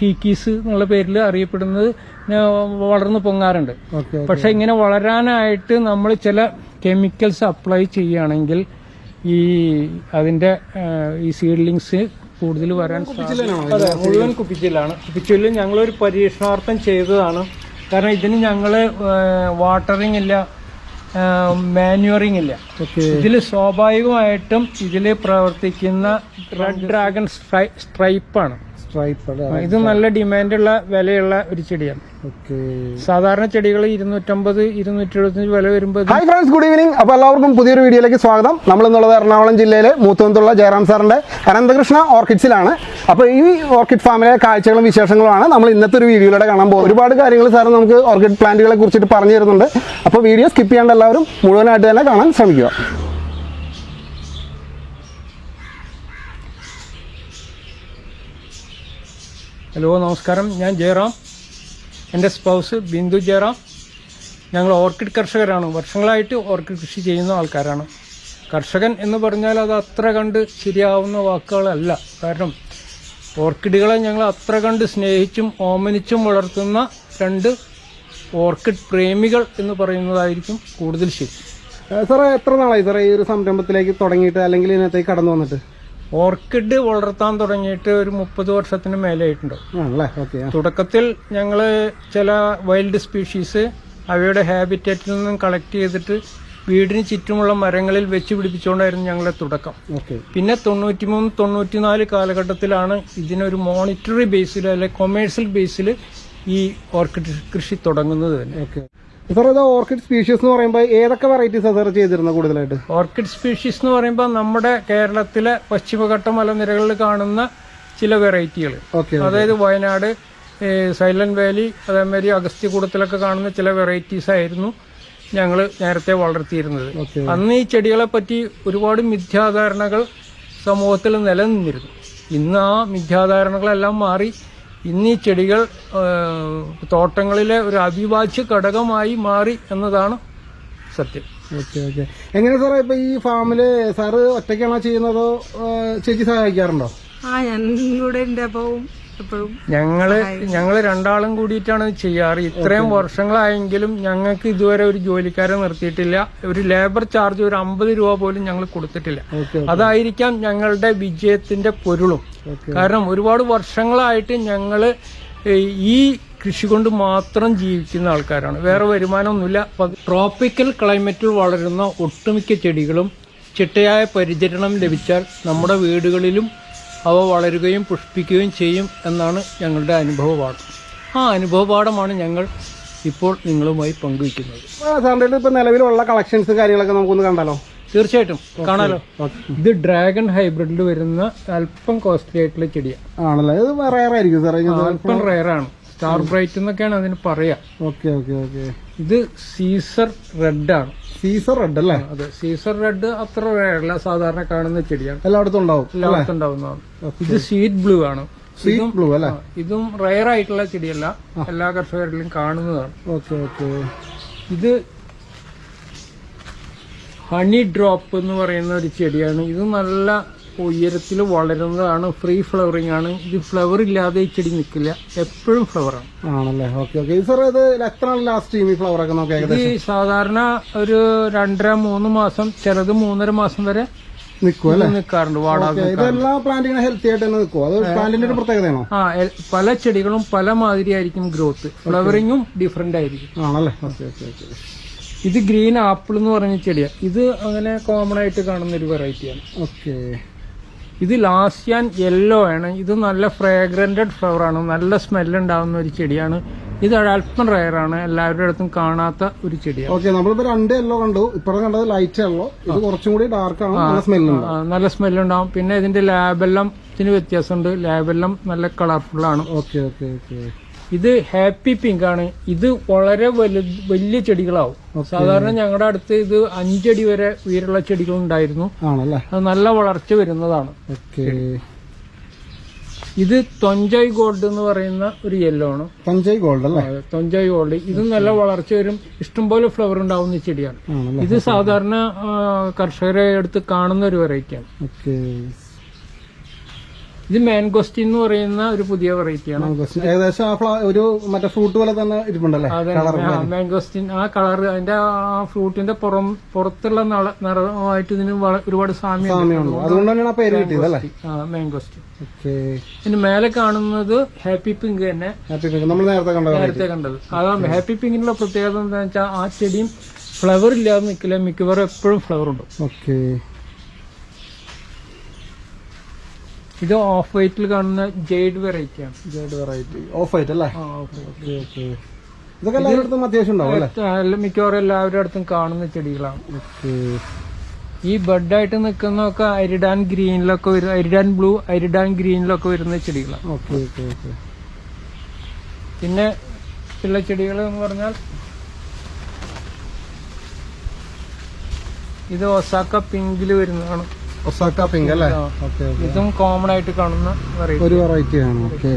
കീക്കീസ് എന്നുള്ള പേരിൽ അറിയപ്പെടുന്നത് വളർന്നു പൊങ്ങാറുണ്ട്. പക്ഷെ ഇങ്ങനെ വളരാനായിട്ട് നമ്മൾ ചില കെമിക്കൽസ് അപ്ലൈ ചെയ്യുകയാണെങ്കിൽ ഈ അതിന്റെ ഈ സീഡ്ലിങ്സ് കൂടുതൽ വരാൻ അതെ മുഴുവൻ കുപ്പിച്ചിലാണ് കുപ്പിച്ചിൽ ഞങ്ങളൊരു പരീക്ഷണാർത്ഥം ചെയ്തതാണ്. കാരണം ഇതിന് ഞങ്ങൾ വാട്ടറിങ് ഇല്ല മാന്യൂറിങ് ഇല്ല. ഇതിൽ സ്വാഭാവികമായിട്ടും ഇതിൽ പ്രവർത്തിക്കുന്ന റെഡ് ഡ്രാഗൺ സ്ട്രൈപ്പാണ് സ്ട്രൈപ്പ് ഇത് നല്ല ഡിമാൻഡുള്ള വിലയുള്ള ഒരു ചെടിയാണ്. സാധാരണ ചെടികൾ ഇരുന്നൂറ്റമ്പത് ഇരുന്നൂറ്റി എഴുപത്തഞ്ച് വില വരുമ്പോൾ hi hi friends good evening അപ്പോൾ എല്ലാവർക്കും പുതിയൊരു വീഡിയോയിലേക്ക് സ്വാഗതം. നമ്മൾ ഇന്നുള്ളത് എറണാകുളം ജില്ലയിലെ മൂത്തുവത്തുള്ള ജയറാം സാറിന്റെ അനന്തകൃഷ്ണ ഓർക്കിഡ്സിലാണ്. അപ്പോൾ ഈ ഓർക്കിഡ് ഫാമിലെ കാഴ്ചകളും വിശേഷങ്ങളുമാണ് നമ്മൾ ഇന്നത്തെ ഒരു വീഡിയോയിലൂടെ കാണാൻ പോകും ഒരുപാട് കാര്യങ്ങൾ സാർ നമുക്ക് ഓർക്കിഡ് പ്ലാന്റുകളെ കുറിച്ചിട്ട് പറഞ്ഞു തരുന്നുണ്ട്. അപ്പോൾ വീഡിയോ സ്കിപ്പ് ചെയ്യാണ്ട് എല്ലാവരും മുഴുവനായിട്ട് തന്നെ കാണാൻ ശ്രമിക്കുക. ഹലോ നമസ്കാരം. ഞാൻ ജയറാം. എന്റെ സ്പൗസ് ബിന്ദു ജയറാം. ഞങ്ങൾ ഓർക്കിഡ് കർഷകരാണ്. വർഷങ്ങളായിട്ട് ഓർക്കിഡ് കൃഷി ചെയ്യുന്ന ആൾക്കാരാണ്. കർഷകൻ എന്ന് പറഞ്ഞാൽ അത് അത്ര കണ്ട് ശരിയാവുന്ന വാക്കുകളല്ല. കാരണം ഓർക്കിഡുകളെ ഞങ്ങൾ അത്ര കണ്ട് സ്നേഹിച്ചും ഓമനിച്ചും വളർത്തുന്ന രണ്ട് ഓർക്കിഡ് പ്രേമികൾ എന്ന് പറയുന്നതായിരിക്കും കൂടുതൽ ശരി. സാറേ എത്ര നാളായി സാറേ ഈ ഒരു സംരംഭത്തിലേക്ക് തുടങ്ങിയിട്ട് അല്ലെങ്കിൽ ഇതിനകത്തേക്ക് കടന്നു വന്നിട്ട്? ഓർക്കിഡ് വളർത്താൻ തുടങ്ങിയിട്ട് ഒരു മുപ്പത് വർഷത്തിന് മേലെയായിട്ടുണ്ടാവും തുടക്കത്തിൽ ഞങ്ങൾ ചില വൈൽഡ് സ്പീഷീസ് അവയുടെ ഹാബിറ്ററ്റിൽ നിന്നും കളക്ട് ചെയ്തിട്ട് വീടിന് ചുറ്റുമുള്ള മരങ്ങളിൽ വെച്ച് പിടിപ്പിച്ചുകൊണ്ടായിരുന്നു ഞങ്ങളുടെ തുടക്കം. പിന്നെ തൊണ്ണൂറ്റിമൂന്ന് തൊണ്ണൂറ്റിനാല് കാലഘട്ടത്തിലാണ് ഇതിനൊരു മോണിറ്ററി ബേസിൽ അല്ലെ കൊമേഴ്സ്യൽ ബേസിൽ ഈ ഓർക്കിഡ് കൃഷി തുടങ്ങുന്നത് തന്നെ. സാർ ഇത് ഓർക്കിഡ് സ്പീഷീസ് എന്ന് പറയുമ്പോൾ ഏതൊക്കെ വെറൈറ്റീസാണ് സാർ ചെയ്തിരുന്നത് കൂടുതലായിട്ട്? ഓർക്കിഡ് സ്പീഷീസ് എന്ന് പറയുമ്പോൾ നമ്മുടെ കേരളത്തിലെ പശ്ചിമഘട്ട മലനിരകളിൽ കാണുന്ന ചില വെറൈറ്റികൾ അതായത് വയനാട് സൈലന്റ് വാലി അതേമാതിരി അഗസ്ത്യകൂടത്തിലൊക്കെ കാണുന്ന ചില വെറൈറ്റീസ് ആയിരുന്നു ഞങ്ങൾ നേരത്തെ വളർത്തിയിരുന്നത്. അന്ന് ഈ ചെടികളെ പറ്റി ഒരുപാട് മിഥ്യാധാരണകൾ സമൂഹത്തിൽ നിലനിന്നിരുന്നു. ഇന്ന് ആ മിഥ്യാധാരണകളെല്ലാം മാറി ഇന്ന് ഈ ചെടികൾ തോട്ടങ്ങളിലെ ഒരു അവിഭാജ്യ ഘടകമായി മാറി എന്നതാണ് സത്യം. Okay okay. എങ്ങനെ സാറേ ഇപ്പൊ ഈ ഫാമിൽ സാറ് ഒറ്റയ്ക്കാണോ ചെയ്യുന്നതോ ചേച്ചി സഹായിക്കാറുണ്ടോ? ആ ഞാൻ കൂടെ ഉണ്ട് ഞങ്ങൾ ഞങ്ങൾ രണ്ടാളും കൂടിയിട്ടാണ് ചെയ്യാറ്. ഇത്രയും വർഷങ്ങളായെങ്കിലും ഞങ്ങൾക്ക് ഇതുവരെ ഒരു ജോലിക്കാരെ നിർത്തിയിട്ടില്ല. ഒരു ലേബർ ചാർജ് ഒരു അമ്പത് രൂപ പോലും ഞങ്ങൾ കൊടുത്തിട്ടില്ല. അതായിരിക്കാം ഞങ്ങളുടെ വിജയത്തിന്റെ പൊരുളും. കാരണം ഒരുപാട് വർഷങ്ങളായിട്ട് ഞങ്ങൾ ഈ കൃഷി കൊണ്ട് മാത്രം ജീവിക്കുന്ന ആൾക്കാരാണ്. വേറെ വരുമാനമൊന്നുമില്ല. ട്രോപ്പിക്കൽ ക്ലൈമറ്റിൽ വളരുന്ന ഒട്ടുമിക്ക ചെടികളും ചിട്ടയായ പരിചരണം ലഭിച്ചാൽ നമ്മുടെ വീടുകളിലും അവ വളരുകയും പുഷ്പിക്കുകയും ചെയ്യും എന്നാണ് ഞങ്ങളുടെ അനുഭവപാഠം. ആ അനുഭവപാഠമാണ് ഞങ്ങൾ ഇപ്പോൾ നിങ്ങളുമായി പങ്കുവയ്ക്കുന്നത്. സാറിന്റെ ഇപ്പോൾ നിലവിലുള്ള കളക്ഷൻസും കാര്യങ്ങളൊക്കെ നമുക്കൊന്ന് കണ്ടാലോ? തീർച്ചയായിട്ടും. കാണാലോ? ഇത് ഡ്രാഗൺ ഹൈബ്രിഡിൽ വരുന്ന അല്പം കോസ്റ്റ്ലി ആയിട്ടുള്ള ചെടിയാണ് ആണല്ലേ? ഇത് റയർ ആയിരിക്കും സാറേ. അല്പം റയറാണ് സ്റ്റാർ ബ്രൈറ്റ് എന്നൊക്കെയാണ് അതിന് പറയാ. Okay okay okay. ഇത് സീസർ റെഡ് ആണ് സീസർ റെഡ് അല്ലേ? അതെ. സീസർ റെഡ് അത്ര റേഡല്ല സാധാരണ കാണുന്ന ചെടിയാണ്. എല്ലായിടത്തും ഉണ്ടാവും എല്ലായിടത്തും ഉണ്ടാവുന്നതാണ് ഇത് സ്വീറ്റ് ബ്ലൂ ആണ്. സ്വീറ്റ് ബ്ലൂ അല്ലേ? ഇതും റയർ ആയിട്ടുള്ള ചെടിയല്ല. എല്ലാ കർഷകരിലും കാണുന്നതാണ്. ഓക്കെ ഓക്കെ ഇത് ഹണി ഡ്രോപ്പ് എന്ന് പറയുന്ന ഒരു ചെടിയാണ്. ഇത് നല്ല ഉയരത്തിൽ വളരുന്നതാണ്. ഫ്രീ ഫ്ലവറിംഗ് ആണ്. ഇത് ഫ്ലവർ ഇല്ലാതെ ചെടി നിൽക്കില്ല എപ്പോഴും ഫ്ലവറാണ് ആണല്ലേ? ഓക്കെ ഓക്കെ സാർ ഇത് എത്ര ലാസ്റ്റ് ഈ ഫ്ലവർ ഒക്കെ നമുക്ക് ഇത് സാധാരണ ഒരു രണ്ടര മൂന്ന് മാസം ചിലത് മൂന്നര മാസം വരെ നിൽക്കും ആ പല ചെടികളും പല മാതിരി ആയിരിക്കും ഗ്രോത്ത് ഫ്ലവറിങ്ങും ഡിഫറെന്റ് ആയിരിക്കും. ആണല്ലേ? ഇത് ഗ്രീൻ ആപ്പിൾ എന്ന് പറഞ്ഞ ചെടിയാണ് ഇത് അങ്ങനെ കോമൺ ആയിട്ട് കാണുന്ന ഒരു വെറൈറ്റിയാണ് ഓക്കെ ഇത് ലാസ്യാൻ യെല്ലോ ആണ്. ഇത് നല്ല ഫ്രാഗ്രന്റഡ് ഫ്ലവർ ആണ്. നല്ല സ്മെല്ലുണ്ടാവുന്ന ഒരു ചെടിയാണ്. ഇത് അല്പം റയർ ആണ്. എല്ലാവരുടെ അടുത്തും കാണാത്ത ഒരു ചെടിയാണ്. ഓക്കെ നമ്മളിപ്പോ രണ്ട് യെല്ലോ കണ്ടു. ഇപ്പഴും കണ്ടത് ലൈറ്റ് യെല്ലോ ഇത് കുറച്ചും കൂടി ഡാർക്ക് ആണ്. നല്ല സ്മെല്ലുണ്ടാവും നല്ല സ്മെല്ല് ഉണ്ടാവും. പിന്നെ ഇതിന്റെ ലാബെല്ലാം ത്തിന് വ്യത്യാസമുണ്ട്. ലാബെല്ലാം നല്ല കളർഫുൾ ആണ്. ഓക്കെ ഓക്കെ ഓക്കെ ഇത് ഹാപ്പി പിങ്ക് ആണ്. ഇത് വളരെ വലു വലിയ ചെടികളാവും. സാധാരണ ഞങ്ങളുടെ അടുത്ത് ഇത് അഞ്ചടി വരെ ഉയരുള്ള ചെടികൾ ഉണ്ടായിരുന്നു ആണല്ലേ? അത് നല്ല വളർച്ച വരുന്നതാണ്. ഇത് തൊഞ്ചായ് ഗോൾഡ് എന്ന് പറയുന്ന ഒരു യെല്ലോ ആണ്. തൊഞ്ചായ് ഗോൾഡ് അല്ലേ? Thongchai gold. ഇത് നല്ല വളർച്ച വരും. ഇഷ്ടംപോലെ ഫ്ലവർ ഉണ്ടാവുന്ന ചെടിയാണ്. ഇത് സാധാരണ കർഷകരെ അടുത്ത് കാണുന്ന ഒരു വെറൈറ്റിയാണ് ഓക്കെ. ഇത് മാൻഗോസ്റ്റിൻ എന്ന് പറയുന്ന ഒരു പുതിയ വെറൈറ്റിയാണ്. ഏകദേശം ഒരു മറ്റേ ഫ്രൂട്ട് പോലെ തന്നെ ഇരിപ്പുണ്ടല്ലേ? മാൻഗോസ്റ്റിൻ ആ കളർ അതിന്റെ ആ ഫ്രൂട്ടിന്റെ പുറം പുറത്തുള്ള നിറമായിട്ട് ഇതിന് ഒരുപാട് സാമ്യമാണ് സാമ്യമുണ്ട്. അതുകൊണ്ട് തന്നെയാണ് പേര് കിട്ടിയത് അല്ലേ മാംഗോസ്റ്റിൻ ഓക്കെ. ഇതിന് മേലെ കാണുന്നത് ഹാപ്പി പിങ്ക് തന്നെ. ഹാപ്പി പിങ്ക് നമ്മൾ നേരത്തെ കണ്ടത് നേരത്തെ കണ്ടത്. അതാ ഹാപ്പി പിങ്കിനുള്ള പ്രത്യേകത എന്താ വെച്ചാൽ ആ ചെടിയും ഫ്ലവർ ഇല്ലാതെ നിൽക്കില്ല മിക്കവാറും എപ്പോഴും ഫ്ലവർ ഉണ്ട്. ഓക്കെ. ഇത് ഓഫ് വൈറ്റിൽ കാണുന്ന ജെയ്ഡ് വെറൈറ്റി ആണ്. ജെയ്ഡ് വെറൈറ്റി ഓഫ് വൈറ്റ് അല്ലേ. ഓക്കെ ഓക്കെ ഇതൊക്കെ എല്ലായിടത്തും അത്യാവശ്യം ഉണ്ടാവും അല്ലേ? എല്ലാ- മിക്കവാറും എല്ലാവരുടെ അടുത്തും കാണുന്ന ചെടികളാണ്. ഓക്കെ ഈ ബഡായിട്ട് നിൽക്കുന്നതൊക്കെ അരിഡാൻ ഗ്രീനിലൊക്കെ വരും അരിഡാൻ ബ്ലൂ അരിഡാൻ ഗ്രീനിലൊക്കെ വരുന്ന ചെടികളാണ്. ഓക്കെ ഓക്കെ ഓക്കെ പിന്നെ ഉള്ള ചെടികൾ എന്ന് പറഞ്ഞാൽ ഇത് ഒസാക്ക പിങ്കിൽ വരുന്നതാണ്. ഒസാക്ക പിങ്ക് അല്ലേ. ഓക്കെ ഇതും കോമൺ ആയിട്ട് കാണുന്ന വെറൈറ്റി ഒരു വെറൈറ്റി ആണ് ഓക്കെ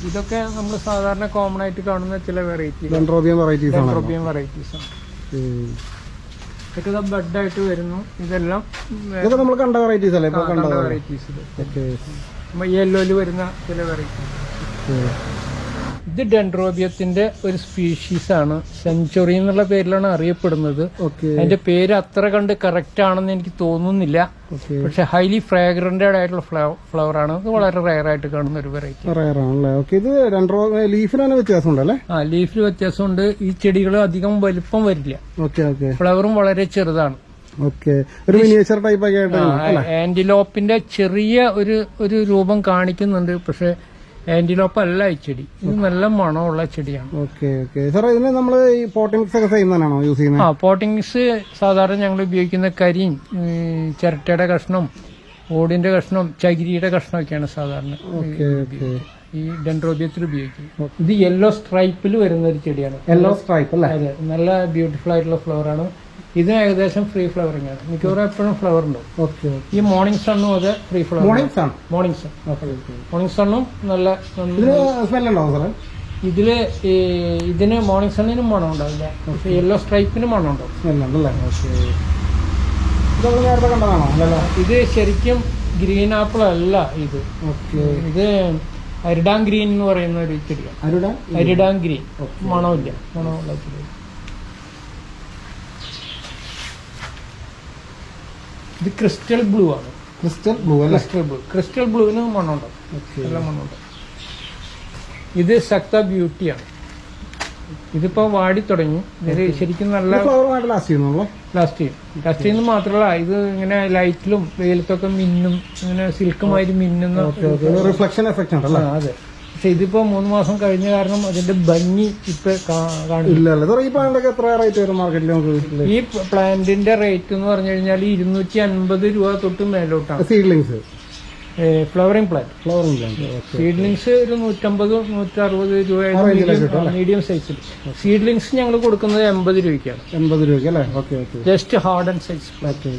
ഇതൊക്കെ നമ്മൾ സാധാരണ കോമൺ ആയിട്ട് കാണുന്ന ചില വെറൈറ്റി ഡെൻഡ്രോബിയം വെറൈറ്റീസ് ആണ് ഡെൻഡ്രോബിയം വെറൈറ്റീസ് ആണ്. ഇതൊക്കെ ബഡായിട്ട് വരുന്നു. ഇതെല്ലാം ഇതൊക്കെ നമ്മൾ കണ്ട വെറൈറ്റീസ് അല്ലേ? കണ്ട വെറൈറ്റീസ് ഓക്കെ യെല്ലോയിൽ വരുന്ന ചില വെറൈറ്റീസ് ഇത് ഡെൻഡ്രോബിയത്തിന്റെ ഒരു സ്പീഷീസ് ആണ്. സെഞ്ചുറി എന്നുള്ള പേരിലാണ് അറിയപ്പെടുന്നത്. അതിന്റെ പേര് അത്ര കണ്ട് കറക്റ്റ് ആണെന്ന് എനിക്ക് തോന്നുന്നില്ല. പക്ഷെ ഹൈലി ഫ്രാഗ്രന്റഡ് ആയിട്ടുള്ള ഫ്ലവർ ആണ്. ഇത് വളരെ റയർ ആയിട്ട് കാണുന്ന ഒരു വെറൈറ്റി റയർ ആണല്ലേ? ഓക്കെ ഇത് ഡെൻഡ്രോ ലീഫിന് തന്നെ ഉണ്ടല്ലേ ആ ലീഫിൽ വ്യത്യാസമുണ്ട്. ഈ ചെടികൾ അധികം വലിപ്പം വരില്ല. ഓക്കെ ഓക്കെ ഫ്ലവറും വളരെ ചെറുതാണ്. ഒരു മിനിയേച്ചർ ടൈപ്പ് ആയിട്ട് ആന്റിലോപ്പിന്റെ ചെറിയ ഒരു ഒരു രൂപം കാണിക്കുന്നുണ്ട്. പക്ഷെ ആന്റിലോപ്പ് അല്ല ഈ ചെടി. ഇത് നല്ല മണമുള്ള ചെടിയാണ്. Okay okay. സാറേ ഇതിന് നമ്മൾ ഈ പോട്ടിങ്സ് ഒക്കെ സെയിം തന്നെയാണോ യൂസ് ചെയ്യുന്നത്? ആ പോട്ടിങ്സ് സാധാരണ ഞങ്ങൾ ഉപയോഗിക്കുന്ന കരിയും ചിരട്ടയുടെ കഷ്ണം ഓടിന്റെ കഷ്ണം ചകിരിയുടെ കഷ്ണമൊക്കെയാണ് സാധാരണ ഓക്കെ ഓക്കെ. ഈ ഡെൻഡ്രോബിയത്തിൽ ഉപയോഗിക്കുന്നത്. ഇത് യെല്ലോ സ്ട്രൈപ്പിൽ വരുന്ന ഒരു ചെടിയാണ്. യെല്ലോ സ്ട്രൈപ്പ് അല്ലേ? നല്ല ബ്യൂട്ടിഫുൾ ആയിട്ടുള്ള ഫ്ലവർ ആണ്. ഇത് ഏകദേശം ഫ്രീ ഫ്ലവറിംഗ് ആണ് മിക്കവാറും എപ്പോഴും ഫ്ലവർ ഉണ്ടാവും ഓക്കെ ഈ മോർണിംഗ് സണ്ണും അത് free flower morning sun morning sun morning സണ്ണും നല്ല സ്മെല്ലോ സാറേ ഇതിൽ ഇതിന് മോർണിംഗ് സണ്ണിനും മണം ഉണ്ടാവില്ല യെല്ലോ സ്ട്രൈപ്പിനും മണം ഉണ്ടാവും ഇത് ശരിക്കും ഗ്രീൻ ആപ്പിൾ അല്ല ഇത്. ഓക്കെ ഇത് അരിഡാം ഗ്രീൻ എന്ന് പറയുന്ന ഒരു ചെടിയാണ്. അരിഡാം ഗ്രീൻ മണമില്ല. മണമുള്ള ചെടി. ഇത് ക്രിസ്റ്റൽ ബ്ലൂ ആണ്. ക്രിസ്റ്റൽ ബ്ലൂ അല്ലേ? ക്രിസ്റ്റൽ ബ്ലൂ ക്രിസ്റ്റൽ ബ്ലൂവിന് മണ്ണുണ്ട്. നല്ല മണമുണ്ട് ഇത് ശക്ത ബ്യൂട്ടിയാണ് ഇതിപ്പോ വാടി തുടങ്ങി. ഇത് ശരിക്കും നല്ല ലാസ്റ്റ് ലാസ്റ്റ് ചെയ്യും. ലാസ്റ്റ് ചെയ്യുന്നത് മാത്രമല്ല ഇത് ഇങ്ങനെ ലൈറ്റിലും വെയിലത്തൊക്കെ മിന്നും ഇങ്ങനെ സിൽക്കുമായിട്ട് മിന്നുന്ന റിഫ്ലക്ഷൻ എഫക്റ്റ് ഉണ്ടല്ലോ? അതെ. പക്ഷെ ഇതിപ്പോ മൂന്ന് മാസം കഴിഞ്ഞ കാരണം അതിന്റെ ഭംഗി ഇപ്പൊ കാണില്ല ഈ പ്ലാന്റൊക്കെ എത്ര റേറ്റ് വരും മാർക്കറ്റിൽ നമുക്ക് ഈ പ്ലാന്റിന്റെ റേറ്റ് എന്ന് പറഞ്ഞു കഴിഞ്ഞാൽ ഇരുന്നൂറ്റി അൻപത് രൂപ തൊട്ട് മേലോട്ടാണ്. Seedlings flowering plant flowering plant seedlings ഒരു നൂറ്റമ്പത് നൂറ്ററുപത് രൂപ മീഡിയം സൈസിൽ സീഡ്ലിങ്സ് ഞങ്ങൾ കൊടുക്കുന്നത് എൺപത് രൂപയ്ക്കാണ്. എൺപത് രൂപയ്ക്ക് അല്ലേ? Okay just hard and size okay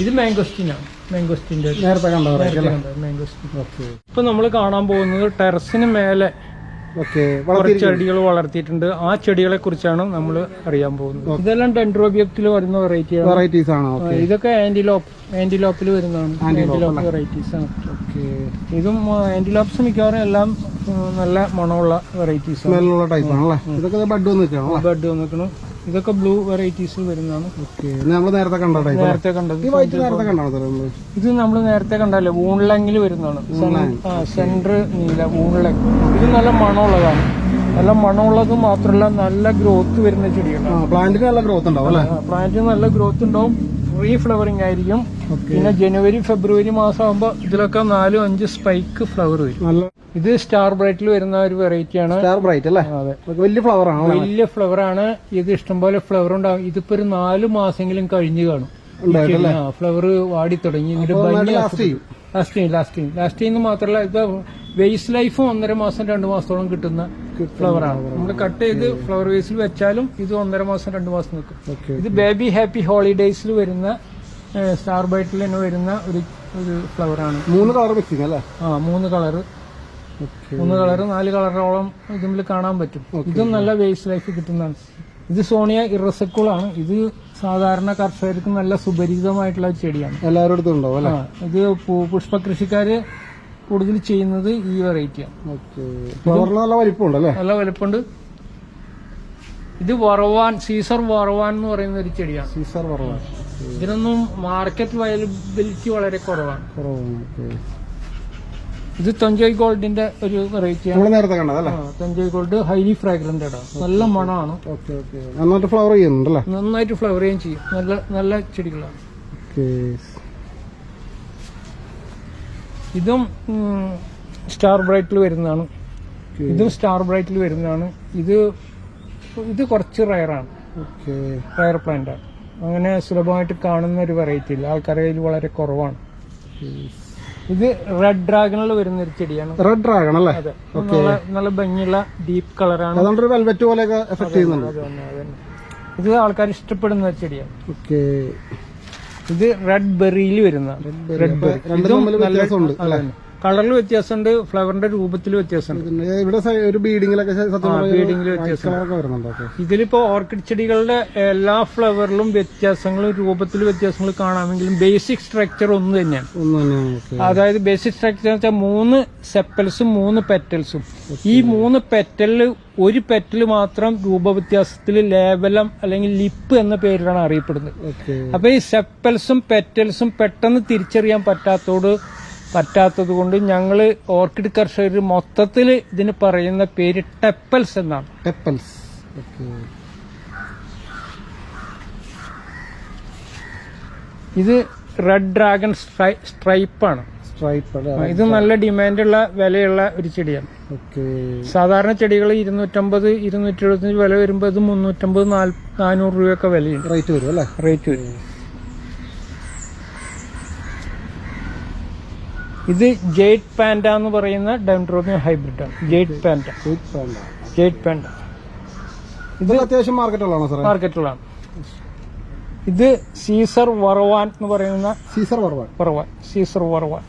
ഇത് മാംഗോസ്റ്റീനാണ് മാംഗോസ്റ്റിന്റെ നേരത്തെ കണ്ട റേറ്റ് മാംഗോസ്റ്റിൻ. ഓക്കെ. ഇപ്പൊ നമ്മൾ കാണാൻ പോകുന്നത് ടെറസിന് മേലെ ഓക്കെ ചെടികൾ വളർത്തിയിട്ടുണ്ട്. ആ ചെടികളെ കുറിച്ചാണ് നമ്മൾ അറിയാൻ പോകുന്നത്. ഇതെല്ലാം ഡെൻഡ്രോബിയത്തിൽ വരുന്ന വെറൈറ്റി വെറൈറ്റീസ് ആണ് ഇതൊക്കെ ആന്റിലോപ്പ് ആന്റിലോപ്പിൽ വരുന്നതാണ്. ആന്റിലോപ്പ് വെറൈറ്റീസ് ആണ്. ഓക്കെ. ഇതും ആന്റിലോപ്സ് മിക്കവാറും എല്ലാം നല്ല മണമുള്ള വെറൈറ്റീസ് ആണ്. സ്മെല്ലുള്ള ടൈപ്പ് ആണല്ലേ? ഇതൊക്കെ ബഡ് വന്ന് നിൽക്കണം? ബഡ് വന്നിക്കണം ഇതൊക്കെ ബ്ലൂ വെറൈറ്റീസ് വരുന്നതാണ്. ഇത് നമ്മൾ നേരത്തെ നേരത്തെ കണ്ടത്. വൈറ്റ് നേരത്തെ കണ്ടാണ് നമ്മൾ. ഇത് നമ്മൾ നേരത്തെ കണ്ടല്ലേ ഊണിലെങ്കിൽ വരുന്നതാണ്. സെന്റർ നീല ഊണിലെ ഇത് നല്ല മണമുള്ളതാണ്. നല്ല മണമുള്ളത് മാത്രമല്ല നല്ല ഗ്രോത്ത് വരുന്ന ചെടിയാണ് പ്ലാന്റിന് നല്ല ഗ്രോത്ത് ഉണ്ടാവും അല്ലേ? പ്ലാന്റ് നല്ല ഗ്രോത്ത് ഉണ്ടാവും. ഫ്രീ ഫ്ലവറിങ് ആയിരിക്കും. പിന്നെ ജനുവരി ഫെബ്രുവരി മാസം ആകുമ്പോൾ ഇതിലൊക്കെ നാലും അഞ്ച് സ്പൈക്ക് ഫ്ലവർ വരും. ഇത് സ്റ്റാർ ബ്രൈറ്റിൽ വരുന്ന ഒരു വെറൈറ്റിയാണ് സ്റ്റാർ ബ്രൈറ്റ് അല്ലേ? അതെ. വലിയ ഫ്ലവർ ആണ് വലിയ ഫ്ലവർ ആണ്. ഇത് ഇഷ്ടംപോലെ ഫ്ലവർ ഉണ്ടാവും. ഇതിപ്പോ ഒരു നാല് മാസെങ്കിലും കഴിഞ്ഞു കാണും. ഫ്ലവർ വാടി തുടങ്ങി. ഇതിന്റെ ഭംഗി ലാസ്റ്റ് ചെയ്യും ലാസ്റ്റ് ചെയ്യും ലാസ്റ്റ് ചെയ്യും ചെയ്യുന്ന മാത്രമല്ല ഇത് വേസ് ലൈഫും ഒന്നര മാസം രണ്ട് മാസത്തോളം കിട്ടുന്ന ഫ്ലവർ ആണ്. നമ്മൾ കട്ട് ചെയ്ത് ഫ്ലവർ വേസിൽ വെച്ചാലും ഇത് ഒന്നര മാസം രണ്ട് മാസം നിൽക്കും. ഇത് ബേബി ഹാപ്പി ഹോളിഡേയ്സിൽ വരുന്ന സ്റ്റാർ ബൈറ്റിൽ തന്നെ വരുന്ന ഒരു ഒരു ഫ്ലവർ ആണ്. മൂന്ന് കളർ വെച്ചിരിക്കും അല്ലേ? ആ മൂന്ന് കളർ മൂന്ന് കളർ നാല് കളറോളം ഇതിൽ കാണാൻ പറ്റും. ഇതും നല്ല വേസ്റ്റ് ലൈഫ് കിട്ടുന്നതാണ്. ഇത് സോണിയ ഇറസക്കുളാണ് ഇത് സാധാരണ കർഷകർക്ക് നല്ല സുപരിചിതമായിട്ടുള്ള ചെടിയാണ്. എല്ലാവരുടെ ഉണ്ടോ ഉണ്ടാവും അല്ലേ? ഇത് പുഷ്പ കൃഷിക്കാര് കൂടുതൽ ചെയ്യുന്നത് ഈ വെറൈറ്റിയാണ് നല്ല വലിപ്പമുണ്ട് അല്ലേ? നല്ല വലുപ്പമുണ്ട്. ഇത് വറവാൻ സീസർ വറവാൻ എന്ന് പറയുന്ന ഒരു ചെടിയാണ്. സീസർ വറവാൻ. ഇതിനൊന്നും മാർക്കറ്റ് അവൈലബിലിറ്റി വളരെ കുറവാണ്. കുറവാണ്. ഇത് തൊഞ്ചോയ് ഗോൾഡിന്റെ ഒരു വെറൈറ്റിയാണ് നേരത്തെ കണ്ടതല്ലേ? തൊഞ്ചോയ് ഗോൾഡ് ഹൈലി ഫ്രാഗ്രന്റഡ് ആണ്. നല്ല മണമാണ്. നന്നായിട്ട് ഫ്ലവർ ചെയ്യുന്നുണ്ടല്ലേ? നന്നായിട്ട് ഫ്ലവർ ചെയ്യുകയും ചെയ്യും. നല്ല നല്ല ചെടികളാണ്. ഇതും സ്റ്റാർ ബ്രൈറ്റിൽ വരുന്നതാണ്. ഇതും സ്റ്റാർ ബ്രൈറ്റിൽ വരുന്നതാണ്. ഇത് ഇത് കുറച്ച് റയറാണ് റയർ പ്ലാന്റ് ആണ്. അങ്ങനെ സുലഭമായിട്ട് കാണുന്ന ഒരു വെറൈറ്റി ഇല്ല. ആൾക്കാരുടെ കയ്യിൽ വളരെ കുറവാണ്. ഇത് റെഡ് ഡ്രാഗണിൽ വരുന്ന ഒരു ചെടിയാണ്. റെഡ് ഡ്രാഗൺ അല്ലേ? ഓക്കെ നല്ല ഭംഗിയുള്ള ഡീപ്പ് കളറാണ് അതുകൊണ്ട് വെൽവെറ്റ് പോലെ എഫക്ട് ചെയ്യുന്നുണ്ട്. ഇത് ആൾക്കാർ ഇഷ്ടപ്പെടുന്ന ഒരു ചെടിയാണ്. ഓക്കെ ഇത് റെഡ് ബെറിയിൽ വരുന്ന റെഡ് ബെറി രണ്ടും നല്ല കളറിൽ വ്യത്യാസമുണ്ട് ഫ്ലവറിന്റെ രൂപത്തിൽ വ്യത്യാസമുണ്ട്. ഇവിടെ ഒരു ബീഡിങ്ങിലൊക്കെ സത്യം ബീഡിങ്ങിൽ വ്യത്യാസം ഇതിലിപ്പോ ഓർക്കിഡ് ചെടികളുടെ എല്ലാ ഫ്ലവറിലും വ്യത്യാസങ്ങളും രൂപത്തിൽ വ്യത്യാസങ്ങൾ കാണാമെങ്കിലും ബേസിക് സ്ട്രക്ചർ ഒന്ന് തന്നെയാണ്. അതായത് ബേസിക് സ്ട്രക്ചർ എന്ന് വെച്ചാൽ മൂന്ന് സെപ്പൽസും മൂന്ന് പെറ്റൽസും ഈ മൂന്ന് പെറ്റലിൽ ഒരു പെറ്റൽ മാത്രം രൂപവ്യത്യാസത്തിൽ ലേവലം അല്ലെങ്കിൽ ലിപ്പ് എന്ന പേരിലാണ് അറിയപ്പെടുന്നത്. അപ്പൊ ഈ സെപ്പൽസും പെറ്റൽസും പെട്ടെന്ന് തിരിച്ചറിയാൻ പറ്റാത്തോട് പറ്റാത്തത് കൊണ്ട് ഞങ്ങൾ ഓർക്കിഡ് കർഷകർ മൊത്തത്തിൽ ഇതിന് പറയുന്ന പേര് ടെപ്പൽസ് എന്നാണ്. ടെപ്പൽസ്. ഇത് റെഡ് ഡ്രാഗൺ സ്ട്രൈപ്പാണ്. സ്ട്രൈപ്പ് ആണ് ഇത് നല്ല ഡിമാൻഡുള്ള വിലയുള്ള ഒരു ചെടിയാണ്. സാധാരണ ചെടികൾ ഇരുന്നൂറ്റമ്പത് ഇരുന്നൂറ്റി എഴുപത്തഞ്ച് വില വരുമ്പോൾ ഇത് മുന്നൂറ്റമ്പത് നാല് നാനൂറ് രൂപയൊക്കെ വിലയുണ്ട്. റേറ്റ് വരും അല്ലേ? റേറ്റ് വരും. ഇത് ജെയ്റ്റ് പാൻഡ എന്ന് പറയുന്ന ഡെൻഡ്രോമിയം ഹൈബ്രിഡ് ആണ്. ജെയ്റ്റ് പാൻഡ. ജെയ്റ്റ് പാൻഡ ഇത് അത്യാവശ്യം മാർക്കറ്റുള്ളതാണോ സാർ മാർക്കറ്റിലാണ് ഇത് സീസർ വറവാൻ എന്ന് പറയുന്ന സീസർ വറവാൻ. വറവാൻ. സീസർ വറവാൻ.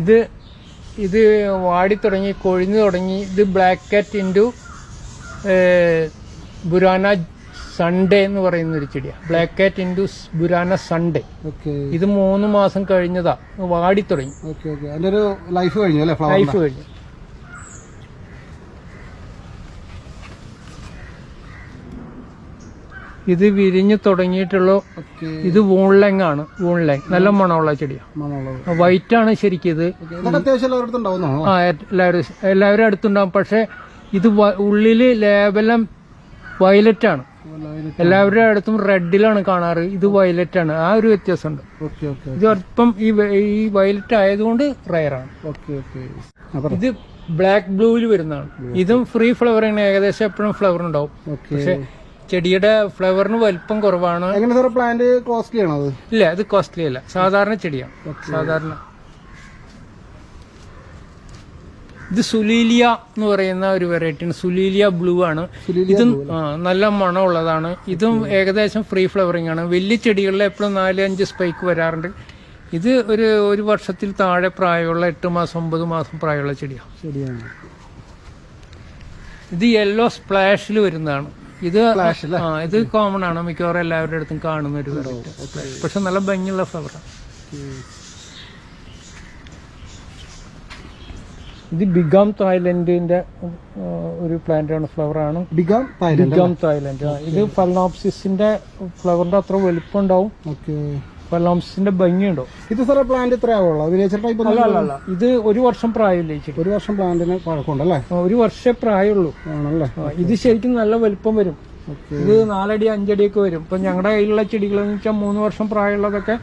ഇത് ഇത് വാടി തുടങ്ങി കൊഴിഞ്ഞു തുടങ്ങി ഇത് ബ്ലാക്ക് കാറ്റ് ഇന്റു ബുരാന സൺഡേ എന്ന് പറയുന്ന ഒരു ചെടിയാണ് ബ്ലാക്ക് കാറ്റ് ഇൻഡു ബുരാന സൺഡേ ഇത് മൂന്ന് മാസം കഴിഞ്ഞതാ. വാടി തുടങ്ങി. ലൈഫ് കഴിഞ്ഞു ലൈഫ് കഴിഞ്ഞു. ഇത് വിരിഞ്ഞു തുടങ്ങിയിട്ടുള്ള ഇത് വൂൺലെങ് ആണ്. വൂൺലെങ് നല്ല മണമുള്ള ചെടിയാണ് വൈറ്റ് ആണ് ശരിക്കും ഇത്. ആ എല്ലാവരും എല്ലാവരും അടുത്തുണ്ടാവും. പക്ഷെ ഇത് ഉള്ളിൽ ലേബലം വയലറ്റ് ആണ്. എല്ലാവരുടെ അടുത്തും റെഡിലാണ് കാണാറ്. ഇത് വയലറ്റ് ആണ് ആ ഒരു വ്യത്യാസമുണ്ട്. ഇത് അല്പം ഈ ഈ വയലറ്റ് ആയതുകൊണ്ട് റയറാണ്. ഇത് ബ്ലാക്ക് ബ്ലൂവിൽ വരുന്നതാണ്. ഇതും ഫ്രീ ഫ്ലവർ ആണ് ഏകദേശം എപ്പോഴും ഫ്ലവർ ഉണ്ടാവും. പക്ഷെ ചെടിയുടെ ഫ്ലവറിന് വലിപ്പം കുറവാണ്. പ്ലാന്റ് കോസ്റ്റ്ലി ആണോ ഇല്ല ഇത് കോസ്റ്റ്ലി അല്ല. സാധാരണ ചെടിയാണ്. സാധാരണ ഇത് സുലീലിയ എന്ന് പറയുന്ന ഒരു വെറൈറ്റി സുലീലിയ ബ്ലൂ ആണ്. ഇതും നല്ല മണമുള്ളതാണ്. ഇതും ഏകദേശം ഫ്രീ ഫ്ലവറിംഗ് ആണ്. വലിയ ചെടികളിൽ എപ്പോഴും നാല് അഞ്ച് സ്പൈക്ക് വരാറുണ്ട്. ഇത് ഒരു ഒരു വർഷത്തിൽ താഴെ പ്രായമുള്ള എട്ട് മാസം ഒമ്പത് മാസം പ്രായമുള്ള ചെടിയാണ്. ശരിയാണ് ഇത് യെല്ലോ സ്പ്ലാഷിൽ വരുന്നതാണ്. ഇത് ആ ഇത് കോമൺ ആണ്. മിക്കവാറും എല്ലാവരുടെ അടുത്തും കാണുന്ന ഒരു വെറൈറ്റി പക്ഷെ നല്ല ഭംഗിയുള്ള ഫ്ലവറാണ് ഇത് ബിഗാം തായ്ലൻഡിന്റെ ഒരു പ്ലാന്റ് ആണ് ഫ്ലവർ ആണ് ബിഗാം തായ്ലൻഡ് ബിഗാം തായ്ലൻഡ്. ഇത് ഫലനോപ്സിസിന്റെ ഫ്ലവറിന്റെ അത്ര വലിപ്പം ഉണ്ടാവും ഫലനോപ്സിന്റെ ഭംഗിയുണ്ടോ ഇത് സാറേ പ്ലാന്റ് ഇത്ര ആവുള്ളൂ? അല്ല അല്ല ഇത് ഒരു വർഷം പ്രായമില്ല ഒരു വർഷം പ്ലാന്റിന് പഴക്കമുണ്ടല്ലേ ഒരു വർഷം പ്രായമുള്ളൂ. ആണല്ലേ? ഇത് ശരിക്കും നല്ല വലിപ്പം വരും. ഇത് നാലടി അഞ്ചടിയൊക്കെ വരും. ഇപ്പൊ ഞങ്ങളുടെ കയ്യിലുള്ള ചെടികൾ എന്ന് വെച്ചാൽ മൂന്ന് വർഷം പ്രായമുള്ളതൊക്കെ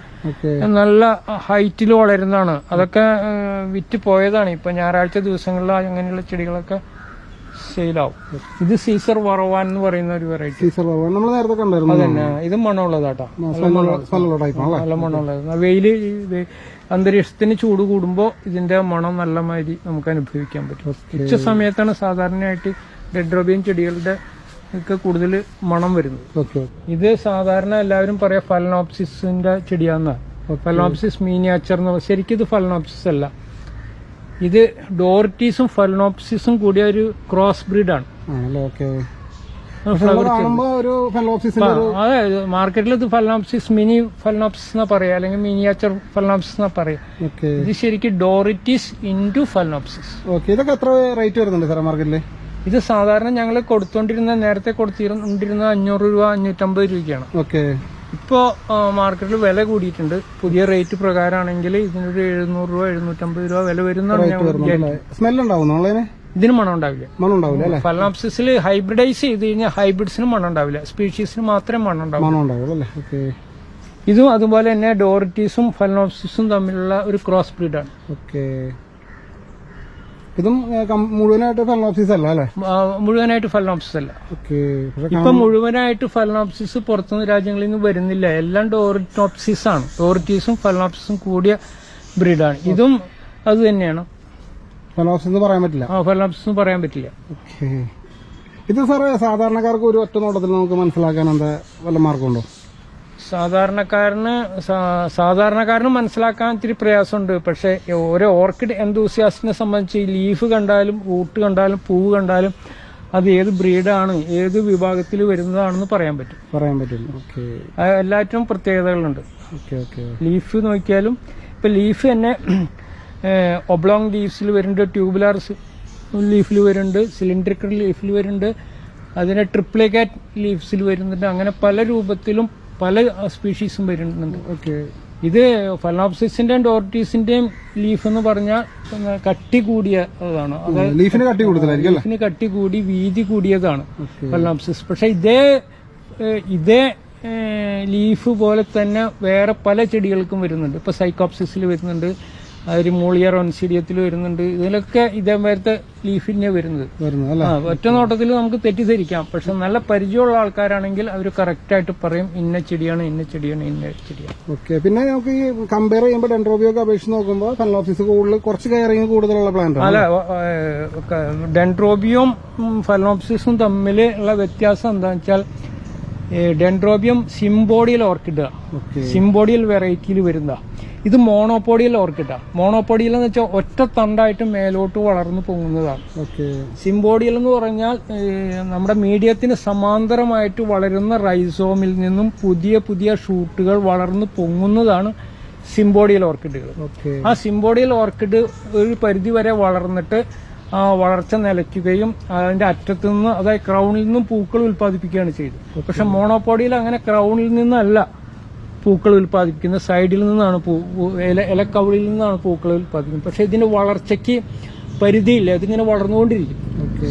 നല്ല ഹൈറ്റിൽ വളരുന്നതാണ്. അതൊക്കെ വിറ്റ് പോയതാണ്. ഇപ്പൊ ഞായറാഴ്ച ദിവസങ്ങളിൽ അങ്ങനെയുള്ള ചെടികളൊക്കെ സെയിലാവും. ഇത് സീസർ വറവാൻ എന്ന് പറയുന്ന ഒരു വെറൈറ്റി. സീസർ നമ്മൾ നേരത്തെ കണ്ടായിരുന്നു. അതന്നെ. ഇത് മണമുള്ളതാട്ടോ. നല്ല മണമുള്ളത് വെയിൽ ഇത് അന്തരീക്ഷത്തിന് ചൂട് കൂടുമ്പോൾ ഇതിന്റെ മണം നല്ല മാതിരി നമുക്ക് അനുഭവിക്കാൻ പറ്റും. ഉച്ച സമയത്താണ് സാധാരണയായിട്ട് ഡെഡ്രോബിയൻ ചെടികളുടെ ഒക്കെ കൂടുതൽ മണം വരുന്നത് ഇത് സാധാരണ എല്ലാവരും പറയാ ഫലനോപ്സിസിന്റെ ചെടിയാന്ന. ഫലനോപ്സിസ് മീനിയാച്ചർ എന്ന് ശരിക്കും ഇത് ഫലനോപ്സിസ് അല്ല. ഇത് ഡോർട്ടീസും ഫലനോപ്സിസും കൂടിയ ഒരു ക്രോസ് ബ്രീഡാണ് അതെ മാർക്കറ്റിൽ ഇത് ഫലനോപ്സിസ് മിനി ഫലനോപ്സിസ് എന്നാ പറയാ അല്ലെങ്കിൽ മിനിയാച്ചർ ഫലനോപ്സിസ് എന്നാ പറയാ. ഇത് ശരിക്കും ഡോറിറ്റിസ് ഇന്റു ഫലനോപ്സിസ്. ഓക്കെ ഇതൊക്കെ എത്ര റേറ്റ് വരുന്നുണ്ട് സാറേ മാർക്കറ്റിൽ ഇത് സാധാരണ ഞങ്ങൾ കൊടുത്തോണ്ടിരുന്ന നേരത്തെ കൊടുത്തിരുന്ന അഞ്ഞൂറ് രൂപ അഞ്ഞൂറ്റമ്പത് രൂപയ്ക്കാണ്. ഓക്കെ. ഇപ്പോൾ മാർക്കറ്റിൽ വില കൂടിയിട്ടുണ്ട്. പുതിയ റേറ്റ് പ്രകാരമാണെങ്കിൽ ഇതിനൊരു എഴുന്നൂറ് രൂപ എഴുന്നൂറ്റമ്പത് രൂപ വില വരുന്ന ഇതിന് മണം ഉണ്ടാവില്ല. മണം ഉണ്ടാവില്ല അല്ലേ? ഫലനോപ്സിസിൽ ഹൈബ്രിഡൈസ് ചെയ്ത് കഴിഞ്ഞാൽ ഹൈബ്രിഡ്സിന് മണം ഉണ്ടാവില്ല. സ്പീഷീസിന് മാത്രമേ മണം ഉണ്ടാവൂ ഇതും അതുപോലെ തന്നെ ഡോറിറ്റീസും ഫലനോപ്സിസും തമ്മിലുള്ള ഒരു ക്രോസ് ബ്രീഡാണ്. ഓക്കെ. ഇതും മുഴുവനായിട്ട് ഫലനോപ്സിസ് അല്ല അല്ലേ? മുഴുവനായിട്ട് ഫലനോപ്സിസ് അല്ല. ഇപ്പൊ മുഴുവനായിട്ട് ഫലനോപ്സിസ് പുറത്തുനിന്ന് രാജ്യങ്ങളിൽ നിന്ന് വരുന്നില്ല. എല്ലാം ഡോറിറ്റോപ്സിസ് ആണ്. ഡോറിറ്റീസും ഫലനോപ്സിസും കൂടിയ ബ്രീഡാണ്. ഇതും അത് തന്നെയാണ്. ഫലനോപ്സിസ് പറയാൻ പറ്റില്ല. ആ ഫലനോപ്സിസ് പറയാൻ പറ്റില്ല. ഓക്കെ. ഇത് സാറേ സാധാരണക്കാർക്ക് ഒരു ഒറ്റ നോട്ടത്തിൽ നമുക്ക് മനസ്സിലാക്കാൻ എന്താ വല്ല മാർഗമുണ്ടോ? സാധാരണക്കാരന് സാധാരണക്കാരന് മനസ്സിലാക്കാൻ ഇത്തിരി പ്രയാസമുണ്ട്. പക്ഷേ ഓരോ ഓർക്കിഡ് എന്തൂസിയാസ്റ്റിനെ സംബന്ധിച്ച് ഈ ലീഫ് കണ്ടാലും റൂട്ട് കണ്ടാലും പൂവ് കണ്ടാലും അത് ഏത് ബ്രീഡാണ് ഏത് വിഭാഗത്തിൽ വരുന്നതാണെന്ന് പറയാൻ പറ്റും. പറയാൻ പറ്റില്ല ഓക്കെ. എല്ലാറ്റിനും പ്രത്യേകതകളുണ്ട്. ഓക്കെ ഓക്കെ ലീഫ് നോക്കിയാലും ഇപ്പം ലീഫ് തന്നെ ഒബ്ലോങ് ലീവ്സിൽ വരുന്നുണ്ട് ട്യൂബുലാർ ലീഫിൽ വരുന്നുണ്ട് സിലിണ്ടറിക്കൽ ലീഫിൽ വരുന്നുണ്ട് അതിനെ ട്രിപ്ലിക്കേറ്റ് ലീവ്സിൽ വരുന്നുണ്ട് അങ്ങനെ പല രൂപത്തിലും പല സ്പീഷീസും വരുന്നുണ്ട്. ഓക്കെ. ഇത് ഫലനോപ്സിസിന്റെയും ഡോർട്ടീസിന്റെയും ലീഫ് എന്ന് പറഞ്ഞാൽ കട്ടി കൂടിയ അതാണ്. അതായത് ലീഫിന് കട്ടി കൂടുതലായിരിക്കും ലീഫിന് കട്ടി കൂടി വീതി കൂടിയതാണ് ഫലനോപ്സിസ്. പക്ഷെ ഇതേ ഇതേ ലീഫ് പോലെ തന്നെ വേറെ പല ചെടികൾക്കും വരുന്നുണ്ട്. ഇപ്പൊ സൈക്കോപ്സിസിൽ വരുന്നുണ്ട്. അതിൽ മൂളിയർ ഒൻസിഡിയത്തിൽ വരുന്നുണ്ട്. ഇതിലൊക്കെ ഇതേമാരത്തെ ലീഫിനെ വരുന്നത്. ഒറ്റ നോട്ടത്തിൽ നമുക്ക് തെറ്റിദ്ധരിക്കാം. പക്ഷെ നല്ല പരിചയമുള്ള ആൾക്കാരാണെങ്കിൽ അവർ കറക്റ്റായിട്ട് പറയും ഇന്ന ചെടിയാണ് ഇന്ന ചെടിയാണ് ഇന്ന ചെടിയാണ്. ഓക്കെ. പിന്നെ നമുക്ക് ഈ കമ്പയർ ചെയ്യുമ്പോൾ ഡെൻഡ്രോബിയൊക്കെ അപേക്ഷിച്ച് നോക്കുമ്പോൾ ഫെലോപ്സിസ് കൂടുതൽ കുറച്ച് കയറിങ് കൂടുതലുള്ള പ്ലാന്റ് അല്ല ഡെൻഡ്രോബിയും ഫലനോപ്സിസും തമ്മിൽ ഉള്ള വ്യത്യാസം എന്താണെന്ന് വെച്ചാൽ ഡെൻഡ്രോബിയം സിംബോഡിയൽ ഓർക്കിഡ്. സിംബോഡിയൽ വെറൈറ്റിയിൽ വരുന്ന. ഇത് മോണോപോഡിയൽ ഓർക്കിഡ്. മോണോപോഡിയൽ എന്ന് വെച്ചാൽ ഒറ്റ തണ്ടായിട്ട് മേലോട്ട് വളർന്നു പൊങ്ങുന്നതാണ് സിംബോഡിയൽ എന്ന് പറഞ്ഞാൽ നമ്മുടെ മീഡിയത്തിന് സമാന്തരമായിട്ട് വളരുന്ന റൈസോമിൽ നിന്നും പുതിയ പുതിയ ഷൂട്ടുകൾ വളർന്നു പൊങ്ങുന്നതാണ് സിംബോഡിയൽ ഓർക്കിഡുകൾ. ആ സിംബോഡിയൽ ഓർക്കിഡ് ഒരു പരിധി വരെ വളർന്നിട്ട് വളർച്ച നിലയ്ക്കുകയും അതിന്റെ അറ്റത്തു നിന്ന് അതായത് ക്രൗണിൽ നിന്നും പൂക്കൾ ഉൽപ്പാദിപ്പിക്കുകയാണ് ചെയ്തത്. പക്ഷെ മോണോപോഡിയിൽ അങ്ങനെ ക്രൗണിൽ നിന്നല്ല പൂക്കൾ ഉൽപ്പാദിപ്പിക്കുന്നത്. സൈഡിൽ നിന്നാണ് പൂ ഇല ഇലക്കവിളിൽ നിന്നാണ് പൂക്കൾ ഉൽപ്പാദിപ്പിക്കുന്നത്. പക്ഷെ ഇതിന്റെ വളർച്ചയ്ക്ക് പരിധിയില്ല. ഇതിങ്ങനെ വളർന്നുകൊണ്ടിരിക്കും.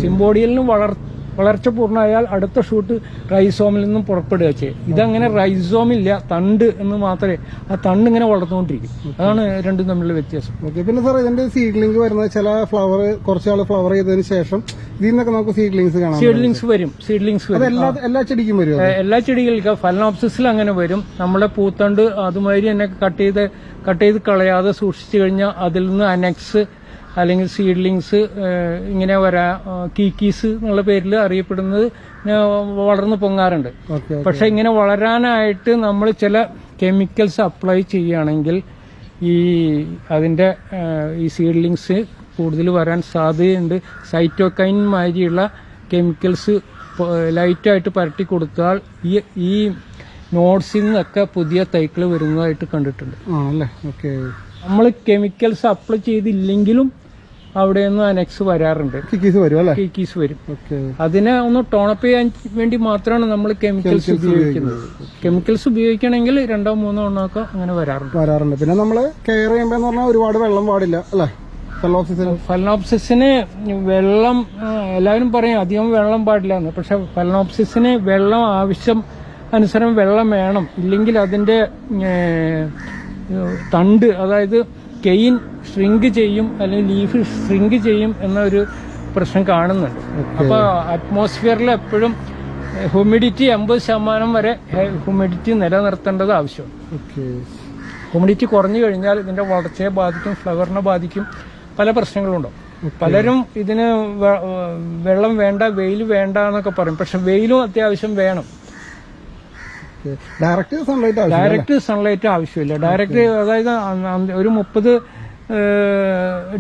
സിംബോഡിയലിന് വളർ വളർച്ച പൂർണമായാൽ അടുത്ത ഷൂട്ട് റൈസോമിൽ നിന്നും പുറപ്പെടുക ചെയ്യും. ഇതങ്ങനെ റൈസോമില്ല തണ്ട് എന്ന് മാത്രമേ ആ തണ്ട് ഇങ്ങനെ വളർന്നുകൊണ്ടിരിക്കും. അതാണ് രണ്ടും തമ്മിലുള്ള വ്യത്യാസം. ഓക്കെ പിന്നെ സാർ ഇതിന്റെ സീഡ്ലിംഗ് വരുന്നത് ചില ഫ്ലവർ കുറച്ചാൾ ഫ്ലവർ ചെയ്തതിന് ശേഷം ഇതിൽ നിന്നൊക്കെ നമുക്ക് സീഡ്ലിങ്സ് കാണാം സീഡ്ലിങ്സ് വരും സീഡ്ലിങ്സ് വരും. എല്ലാ ചെടിക്കും വരും എല്ലാ ചെടികൾക്കും ഫലനോപ്സിസിൽ അങ്ങനെ വരും. നമ്മുടെ പൂത്തണ്ട് അതുമാതിരി തന്നെ കട്ട് ചെയ്ത് കട്ട് ചെയ്ത് കളയാതെ സൂക്ഷിച്ചു കഴിഞ്ഞാൽ അതിൽ നിന്ന് അനക്സ് അല്ലെങ്കിൽ സീഡ്ലിങ്സ് ഇങ്ങനെ വരാ കീക്കീസ് എന്നുള്ള പേരിൽ അറിയപ്പെടുന്നത് വളർന്നു പൊങ്ങാറുണ്ട്. പക്ഷെ ഇങ്ങനെ വളരാനായിട്ട് നമ്മൾ ചില കെമിക്കൽസ് അപ്ലൈ ചെയ്യുകയാണെങ്കിൽ ഈ അതിന്റെ ഈ സീഡ്ലിങ്സ് കൂടുതൽ വരാൻ സാധ്യതയുണ്ട്. സൈറ്റോക്കൈൻ മാതിരിയുള്ള കെമിക്കൽസ് ലൈറ്റായിട്ട് പരട്ടി കൊടുത്താൽ ഈ ഈ നോട്ട്സിൽ നിന്നൊക്കെ പുതിയ തൈക്കൾ വരുന്നതായിട്ട് കണ്ടിട്ടുണ്ട്. ആണല്ലേ? ഓക്കെ. നമ്മൾ കെമിക്കൽസ് അപ്ലൈ ചെയ്തില്ലെങ്കിലും അവിടെ നിന്ന് അനക്സ് വരാറുണ്ട്. കിക്കീസ് വരും അല്ലേ? കീക്കീസ് വരും. അതിനെ ഒന്ന് ടോണപ്പ് ചെയ്യാൻ വേണ്ടി മാത്രമാണ് നമ്മൾ കെമിക്കൽസ് ഉപയോഗിക്കുന്നത്. കെമിക്കൽസ് ഉപയോഗിക്കണമെങ്കിൽ രണ്ടോ മൂന്നോ എണ്ണമൊക്കെ അങ്ങനെ വരാറുണ്ട്. വരാറുണ്ട്. പിന്നെ നമ്മൾ കെയർ ചെയ്യുമ്പോൾ പറഞ്ഞാൽ ഒരുപാട് വെള്ളം പാടില്ല അല്ലേ? ഫലനോപ്സിന് ഫലനോപ്സിസിന് വെള്ളം എല്ലാവരും പറയും അധികം വെള്ളം പാടില്ല എന്ന് പക്ഷെ ഫലനോപ്സിസിന് വെള്ളം ആവശ്യം അനുസരണം വെള്ളം വേണം. ഇല്ലെങ്കിൽ അതിന്റെ തണ്ട് അതായത് കെയിൻ ഷ്രിങ്ക് ചെയ്യും അല്ലെങ്കിൽ ലീഫ് ഷ്രിങ്ക് ചെയ്യും എന്നൊരു പ്രശ്നം കാണുന്നുണ്ട്. അപ്പൊ അറ്റ്മോസ്ഫിയറിൽ എപ്പോഴും ഹ്യൂമിഡിറ്റി എൺപത് ശതമാനം വരെ ഹ്യൂമിഡിറ്റി നിലനിർത്തേണ്ടത് ആവശ്യമാണ്. ഹ്യൂമിഡിറ്റി കുറഞ്ഞു കഴിഞ്ഞാൽ ഇതിന്റെ വളർച്ചയെ ബാധിക്കും ഫ്ലവറിനെ ബാധിക്കും പല പ്രശ്നങ്ങളും പ്രശ്നങ്ങളുണ്ടാവും പലരും ഇതിന് വെള്ളം വേണ്ട വെയിൽ വേണ്ട എന്നൊക്കെ പറയും. പക്ഷെ വെയിലും അത്യാവശ്യം വേണം. ഡയറക്റ്റ് സൺലൈറ്റ് ഡയറക്റ്റ് സൺലൈറ്റ് ആവശ്യമില്ല. ഡയറക്റ്റ് അതായത് ഒരു മുപ്പത്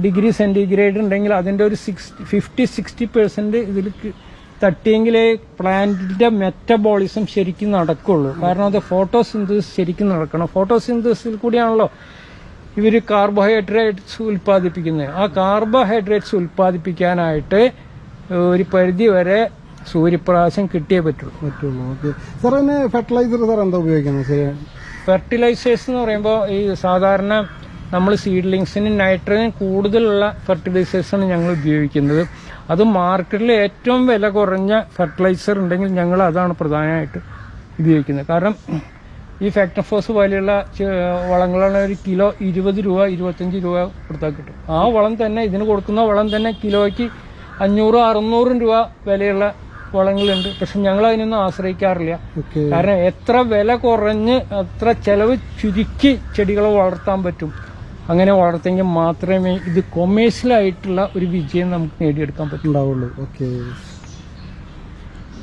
ഡിഗ്രി സെന്റിഗ്രേഡ് ഉണ്ടെങ്കിൽ അതിന്റെ ഒരു സിക്സ് ഫിഫ്റ്റി സിക്സ്റ്റി പെർസെന്റ് ഇതിൽ തട്ടിയെങ്കിലേ പ്ലാന്റിന്റെ മെറ്റബോളിസം ശരിക്കും നടക്കുള്ളൂ. കാരണം അത് ഫോട്ടോസിന്തസിസ് ശരിക്കും നടക്കണം. ഫോട്ടോസിന്തസിൽ കൂടിയാണല്ലോ ഇവർ കാർബോഹൈഡ്രേറ്റ്സ് ഉൽപ്പാദിപ്പിക്കുന്നത്. ആ കാർബോഹൈഡ്രേറ്റ്സ് ഉൽപ്പാദിപ്പിക്കാനായിട്ട് ഒരു പരിധി വരെ സൂര്യപ്രകാശം കിട്ടിയേ പറ്റുള്ളൂ പറ്റുള്ളൂ. ഓക്കെ. സാർ പിന്നെ ഫെർട്ടിലൈസർ സാർ എന്താ ഉപയോഗിക്കുന്നത്? ശരി. ഫെർട്ടിലൈസേഴ്സ് എന്ന് പറയുമ്പോൾ ഈ സാധാരണ നമ്മൾ സീഡ്ലിങ്സിന് നൈട്രജൻ കൂടുതലുള്ള ഫെർട്ടിലൈസേഴ്സാണ് ഞങ്ങൾ ഉപയോഗിക്കുന്നത്. അത് മാർക്കറ്റിൽ ഏറ്റവും വില കുറഞ്ഞ ഫെർട്ടിലൈസർ ഉണ്ടെങ്കിൽ ഞങ്ങൾ അതാണ് പ്രധാനമായിട്ട് ഉപയോഗിക്കുന്നത്. കാരണം ഈ ഫാക്ടർഫോസ് പോലെയുള്ള വളങ്ങളാണ് ഒരു കിലോ ഇരുപത് രൂപ ഇരുപത്തഞ്ച് രൂപ കൊടുത്താൽ കിട്ടും. ആ വളം തന്നെ ഇതിന് കൊടുക്കുന്ന വളം തന്നെ കിലോയ്ക്ക് അഞ്ഞൂറ് അറുന്നൂറും രൂപ വിലയുള്ള വളങ്ങളുണ്ട്. പക്ഷെ ഞങ്ങൾ അതിനൊന്നും ആശ്രയിക്കാറില്ല കാരണം എത്ര വില കുറഞ്ഞ് അത്ര ചെലവ് ചുരുക്കി ചെടികളെ വളർത്താൻ പറ്റും. അങ്ങനെ വളർത്തെങ്കിൽ മാത്രമേ ഇത് കൊമേഴ്സ്യലായിട്ടുള്ള ഒരു വിജയം നമുക്ക് നേടിയെടുക്കാൻ പറ്റുണ്ടാവുള്ളൂ ഓക്കെ.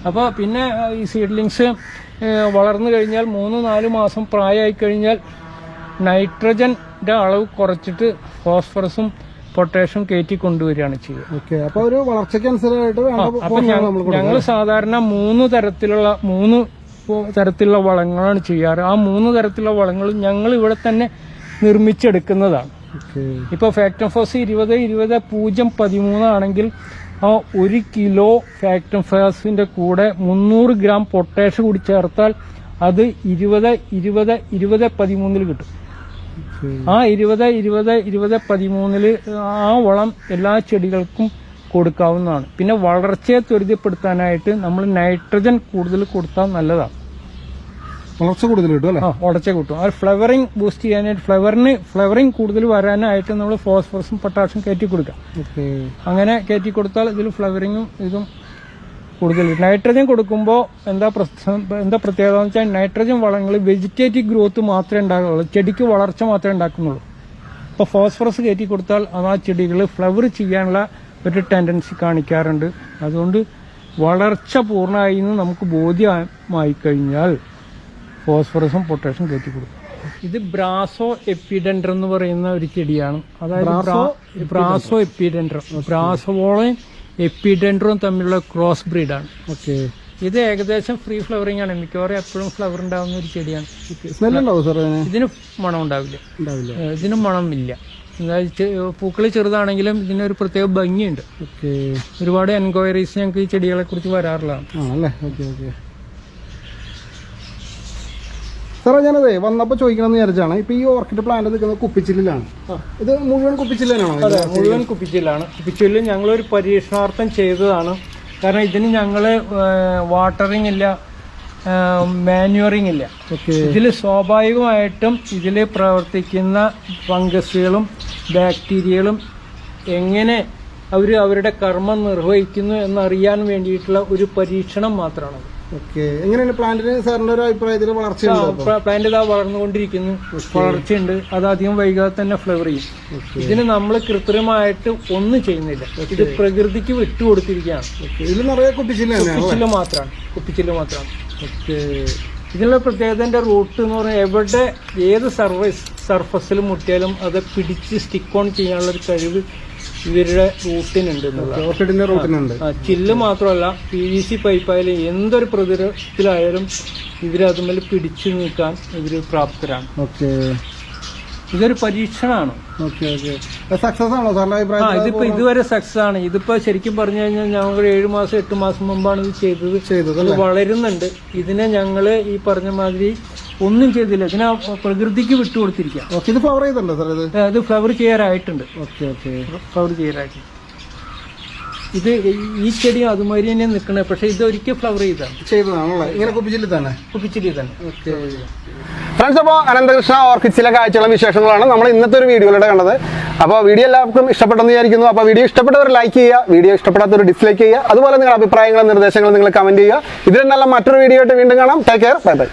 അപ്പോൾ പിന്നെ ഈ സീഡ്ലിങ്സ് വളർന്നു കഴിഞ്ഞാൽ മൂന്ന് നാല് മാസം പ്രായമായി കഴിഞ്ഞാൽ നൈട്രജന്റെ അളവ് കുറച്ചിട്ട് ഫോസ്ഫറസും പൊട്ടാഷ്യം കയറ്റി കൊണ്ടുവരികയാണ് ചെയ്യുക. അപ്പൊ ഒരു ഞങ്ങൾ സാധാരണ മൂന്ന് തരത്തിലുള്ള മൂന്ന് തരത്തിലുള്ള വളങ്ങളാണ് ചെയ്യാറ്. ആ മൂന്ന് തരത്തിലുള്ള വളങ്ങൾ ഞങ്ങൾ ഇവിടെ തന്നെ നിർമ്മിച്ചെടുക്കുന്നതാണ്. ഇപ്പൊ ഫാക്ടം ഫാക്ടംഫോസ് ഇരുപത് ഇരുപത് പൂജ്യം പതിമൂന്നാണെങ്കിൽ ആ ഒരു കിലോ ഫാക്ടംഫോസിന്റെ കൂടെ മുന്നൂറ് ഗ്രാം പൊട്ടാഷ് കൂടി ചേർത്താൽ അത് ഇരുപത് ഇരുപത് ഇരുപത് പതിമൂന്നിൽ കിട്ടും. ആ ഇരുപത് ഇരുപത് ഇരുപത് പതിമൂന്നിൽ ആ വളം എല്ലാ ചെടികൾക്കും കൊടുക്കാവുന്നതാണ്. പിന്നെ വളർച്ചയെ ത്വരിതപ്പെടുത്താനായിട്ട് നമ്മൾ നൈട്രജൻ കൂടുതൽ കൊടുത്താൽ നല്ലതാണ്. വളർച്ച കൂടുതൽ കിട്ടും അല്ലേ? വളർച്ച കിട്ടും. അത് ഫ്ലവറിങ് ബൂസ്റ്റ് ചെയ്യാനായിട്ട് ഫ്ലവറിന് ഫ്ലവറിങ് കൂടുതൽ വരാനായിട്ട് നമ്മൾ ഫോസ്ഫറസും പൊട്ടാഷ്യം കയറ്റി കൊടുക്കാം അങ്ങനെ കയറ്റി കൊടുത്താൽ ഇതിൽ ഫ്ലവറിങ്ങും ഇതും കൂടുതൽ. നൈട്രജൻ കൊടുക്കുമ്പോൾ എന്താ പ്രശ്നം? എന്താ പ്രത്യേകത എന്ന് വെച്ചാൽ നൈട്രജൻ വളങ്ങൾ വെജിറ്റേറ്റീവ് ഗ്രോത്ത് മാത്രമേ ഉണ്ടാകുള്ളൂ. ചെടിക്ക് വളർച്ച മാത്രമേ ഉണ്ടാക്കുന്നുള്ളൂ. അപ്പോൾ ഫോസ്ഫറസ് കയറ്റി കൊടുത്താൽ അത് ആ ചെടികൾ ഫ്ലവർ ചെയ്യാനുള്ള ഒരു ടെൻഡൻസി കാണിക്കാറുണ്ട്. അതുകൊണ്ട് വളർച്ച പൂർണമായി എന്ന് നമുക്ക് ബോധ്യമായി കഴിഞ്ഞാൽ ഫോസ്ഫറസും പൊട്ടാഷ്യം കയറ്റി കൊടുക്കും. ഇത് ബ്രാസോ എപ്പിഡൻഡർ എന്ന് പറയുന്ന ഒരു ചെടിയാണ്. അതായത് ബ്രാ- ബ്രാസോ എപ്പിഡെൻഡർ ബ്രാസോളയും എപ്പിഡെൻഡറും തമ്മിലുള്ള ക്രോസ് ബ്രീഡാണ്. ഓക്കെ. ഇത് ഏകദേശം ഫ്രീ ഫ്ലവറിംഗ് ആണ്. മിക്കവാറും എപ്പോഴും ഫ്ലവർ ഉണ്ടാകുന്ന ഒരു ചെടിയാണ്. ഇതിന് മണം ഉണ്ടാവില്ല. ഇതിന് മണം ഇല്ല അതായത് ചെ- പൂക്കൾ ചെറുതാണെങ്കിലും ഇതിനൊരു പ്രത്യേക ഭംഗിയുണ്ട്. ഓക്കെ. ഒരുപാട് എൻക്വയറീസ് ഞങ്ങൾക്ക് ഈ ചെടികളെ കുറിച്ച് വരാറുള്ളതാണ്. സാറേ ഞാനതേ വന്നപ്പോൾ ചോദിക്കണമെന്ന് വിചാരിച്ചാണ്. ഇപ്പൊ ഈ ഓർക്കിഡ് പ്ലാന്റ് നിൽക്കുന്നത് കുപ്പിച്ചില്ലിലാണ്. ഇത് മുഴുവൻ കുപ്പിച്ചില്ലാണോ മുഴുവൻ കുപ്പിച്ചില്ലാണ്. കുപ്പിച്ചില്ല് ഞങ്ങളൊരു പരീക്ഷണാർത്ഥം ചെയ്തതാണ്. കാരണം ഇതിന് ഞങ്ങൾ വാട്ടറിങ് ഇല്ല മാന്യൂറിങ് ഇല്ല. ഇതിൽ സ്വാഭാവികമായിട്ടും ഇതിൽ പ്രവർത്തിക്കുന്ന ഫംഗസുകളും ബാക്ടീരിയകളും എങ്ങനെ അവർ അവരുടെ കർമ്മം നിർവഹിക്കുന്നു എന്നറിയാൻ വേണ്ടിയിട്ടുള്ള ഒരു പരീക്ഷണം മാത്രമാണ്. ഓക്കെ. എങ്ങനെയാണ് പ്ലാന്റിന് സാറിന്റെ ഒരു അഭിപ്രായത്തിൽ വളർച്ചയുണ്ടോ പ്ലാന്റ് ഇതാ വളർന്നുകൊണ്ടിരിക്കുന്നു. വളർച്ചയുണ്ട്. അത് അധികം വൈകാതെ തന്നെ ഫ്ലവർ ചെയ്യും. ഇതിന് നമ്മൾ കൃത്രിമമായിട്ട് ഒന്നും ചെയ്യുന്നില്ല. ഇത് പ്രകൃതിക്ക് വിട്ടുകൊടുത്തിരിക്കുകയാണ്. ഇതിൽ നിറയെ കുപ്പിച്ചില്ല മാത്രമാണ്. കുപ്പിച്ചില്ല മാത്രമാണ്. ഇതിനുള്ള പ്രത്യേകത എന്റെ റൂട്ട് എന്ന് പറഞ്ഞാൽ എവിടെ ഏത് സർവീസ് സർഫസിൽ മുട്ടിയാലും അത് പിടിച്ച് സ്റ്റിക്ക് ഓൺ ചെയ്യാനുള്ള ഒരു കഴിവ് ഇവരുടെ റൂട്ടിനുണ്ട് ഓർക്കിഡിന്റെ റൂട്ടിനുണ്ട്. ചില്ല് മാത്രമല്ല പി വി സി പൈപ്പായാലും എന്തൊരു പ്രതിരോധത്തിലായാലും ഇവർ അതുമ്മേൽ പിടിച്ചു നീക്കാൻ ഇവർ പ്രാപ്തരാണ്. ഓക്കെ. ഇതൊരു പരീക്ഷണമാണ്. സക്സസ് ആണോ? സാറിന്റെ അഭിപ്രായം ഇതിപ്പോ ഇതുവരെ സക്സസ് ആണ്. ഇതിപ്പോ ശരിക്കും പറഞ്ഞു കഴിഞ്ഞാൽ ഞങ്ങൾ ഏഴു മാസം എട്ട് മാസം മുമ്പാണ് ഇത് ചെയ്തത്. ചെയ്തത് വളരുന്നുണ്ട്. ഇതിനെ ഞങ്ങൾ ഈ പറഞ്ഞ മാതിരി ഒന്നും ചെയ്തില്ല. ഇതിനെ പ്രകൃതിക്ക് വിട്ടുകൊടുത്തിരിക്കുക ഓക്കെ ഇത് ഫ്ലവർ ചെയ്തിട്ടുണ്ടോ സാർ ഇത്? ഇത് ഫ്ലവർ ചെയ്യാറായിട്ടുണ്ട്. Okay okay. ഫ്ലവർ ചെയ്യാറായിട്ടുണ്ട്. ഇത് ഈ ചെടി അതുമാതിരി തന്നെ നിൽക്കണേ. പക്ഷെ ഇത് ഒരിക്കൽ ഫ്ലവർ ചെയ്താണ് ചെയ്തതാണല്ലേ? ഇങ്ങനെ കുപ്പിച്ചില്ല തന്നെ? കുപ്പിച്ചിരി തന്നെ ഓക്കെ ഫ്രണ്ട്സ് അപ്പോൾ അനന്തകൃഷ്ണ ഓർക്കിഡ്സിലെ കാഴ്ചകളും വിശേഷങ്ങളാണ് നമ്മൾ ഇന്നത്തെ ഒരു വീഡിയോയിലൂടെ കണ്ടത്. അപ്പോൾ വീഡിയോ എല്ലാവർക്കും ഇഷ്ടപ്പെട്ടെന്ന് വിചാരിക്കുന്നു. അപ്പോൾ വീഡിയോ ഇഷ്ടപ്പെട്ടവർ ലൈക്ക് ചെയ്യുക. വീഡിയോ ഇഷ്ടപ്പെടാത്തവർ ഡിസ്ലൈക്ക് ചെയ്യുക. അതുപോലെ നിങ്ങളുടെ അഭിപ്രായങ്ങളും നിർദ്ദേശങ്ങളും നിങ്ങൾ കമന്റ് ചെയ്യുക. ഇതിൽ നല്ല മറ്റൊരു വീഡിയോ ആയിട്ട് വീണ്ടും കാണാം. Take care bye bye